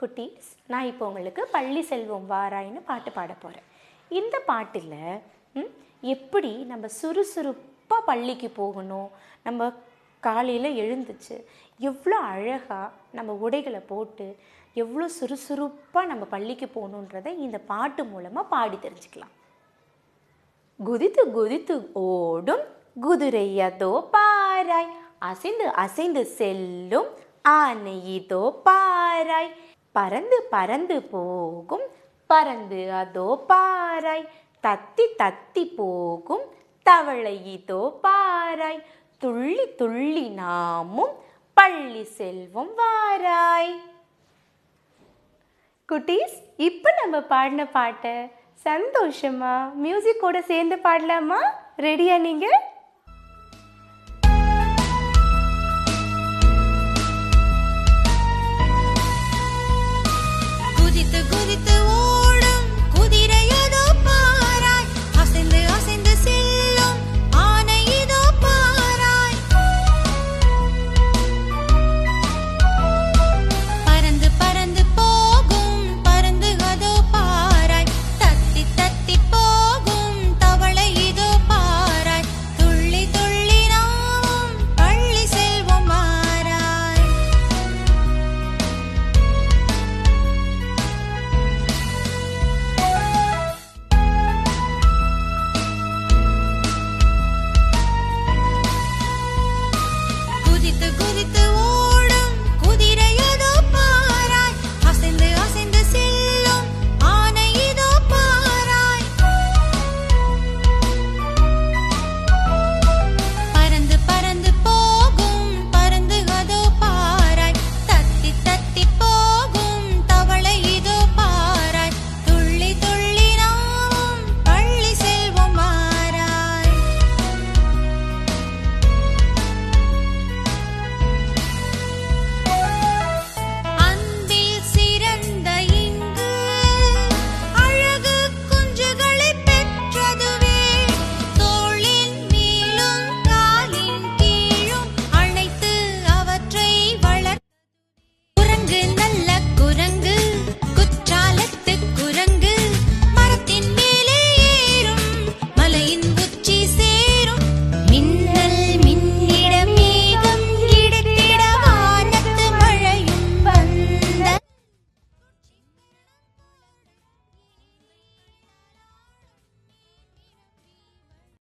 குட்டீஸ் நான் இப்போ உங்களுக்கு பள்ளி செல்வம் வாராயின்னு பாட்டு பாட போகிறேன் இந்த பாட்டில் எப்படி நம்ம சுறுசுறுப்பாக பள்ளிக்கு போகணும் நம்ம காலையில் எழுந்துச்சு எவ்வளோ அழகாக நம்ம உடைகளை போட்டு எவ்வளோ சுறுசுறுப்பாக நம்ம பள்ளிக்கு போகணுன்றதை இந்த பாட்டு மூலமாக பாடி தெரிஞ்சுக்கலாம். குதித்து குதித்து ஓடும் குதிரை அதோ பாராய் அசைந்து அசைந்து செல்லும் ஆனை இதோ பாராய் பறந்து பறந்து போகும். பறந்து அதோ பாராய். தத்தி தத்தி போகும். தவளை இதோ பாராய். துள்ளி துள்ளி நாமும் பள்ளி செல்வம் வாராய். குட்டீஸ் இப்போ நம்ம பாடின பாட்டை சந்தோஷமா மியூசிக்கோட சேர்ந்து பாடலாமா? ரெடியா நீங்கள் குறித்து குறித்து